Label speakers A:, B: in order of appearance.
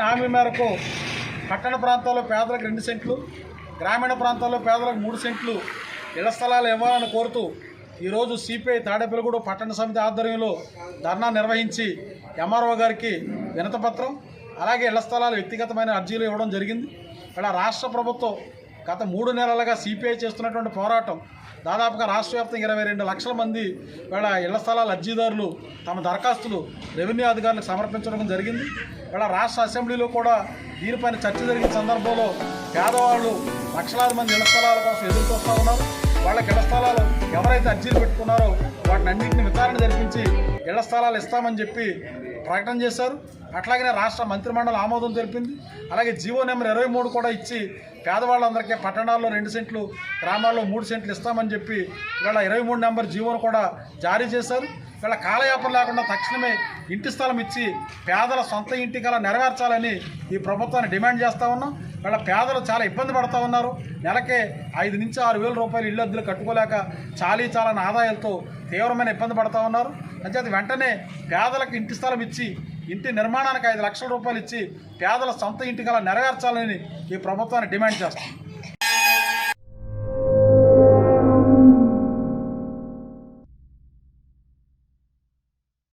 A: హామీ మేరకు పట్టణ ప్రాంతాల్లో పేదలకు రెండు సెంట్లు గ్రామీణ ప్రాంతాల్లో పేదలకు మూడు సెంట్లు ఇళ్ళ స్థలాలు ఇవ్వాలని కోరుతూ ఈరోజు సిపిఐ తాడేపల్లిగూడ పట్టణ సమితి ఆధ్వర్యంలో ధర్నా నిర్వహించి ఎంఆర్ఓ గారికి వినతపత్రం అలాగే ఇళ్ళ స్థలాలు వ్యక్తిగతమైన అర్జీలు ఇవ్వడం జరిగింది. ఇక్కడ రాష్ట్ర ప్రభుత్వం గత మూడు నెలలుగా సిపిఐ చేస్తున్నటువంటి పోరాటం దాదాపుగా రాష్ట్ర వ్యాప్తంగా ఇరవై రెండు లక్షల మంది వీళ్ళ ఇళ్ళ స్థలాల అర్జీదారులు తమ దరఖాస్తులు రెవెన్యూ అధికారులకు సమర్పించడం జరిగింది. వీళ్ళ రాష్ట్ర అసెంబ్లీలో కూడా దీనిపైన చర్చ జరిగిన సందర్భంలో పేదవాళ్ళు లక్షలాది మంది ఇళ్ళ స్థలాల కోసం ఎదురు చూస్తూ ఉన్నారు. వాళ్ళకి ఇళ్ళ స్థలాలు ఎవరైతే అర్జీలు పెట్టుకున్నారో వాటిని ఇళ్ళ స్థలాలు ఇస్తామని చెప్పి ప్రకటన చేశారు. అట్లాగనే రాష్ట్ర మంత్రిమండలి ఆమోదం తెలిపింది. అలాగే జీవో నెంబర్ ఇరవై మూడు కూడా ఇచ్చి పేదవాళ్ళందరికీ పట్టణాల్లో రెండు సెంట్లు గ్రామాల్లో మూడు సెంట్లు ఇస్తామని చెప్పి ఇవాళ ఇరవై మూడు నెంబర్ జీవోను కూడా జారీ చేశారు. వీళ్ళ కాలయాపన లేకుండా తక్షణమే ఇంటి స్థలం ఇచ్చి పేదల సొంత ఇంటి కల నెరవేర్చాలని ఈ ప్రభుత్వాన్ని డిమాండ్ చేస్తూ ఉన్నాం. వీళ్ళ పేదలు చాలా ఇబ్బంది పడుతూ ఉన్నారు. నెలకే ఐదు నుంచి ఆరు వేల రూపాయలు ఇల్లు అద్దెలు కట్టుకోలేక చాలీ చాలని ఆదాయాలతో తీవ్రమైన ఇబ్బంది పడుతూ ఉన్నారు. అంచేత వెంటనే పేదలకు ఇంటి స్థలం ఇచ్చి ఇంటి నిర్మాణానికి ఐదు లక్షల రూపాయలు ఇచ్చి పేదల సొంత ఇంటి కల నెరవేర్చాలని ఈ ప్రభుత్వాన్ని డిమాండ్ చేస్తుంది.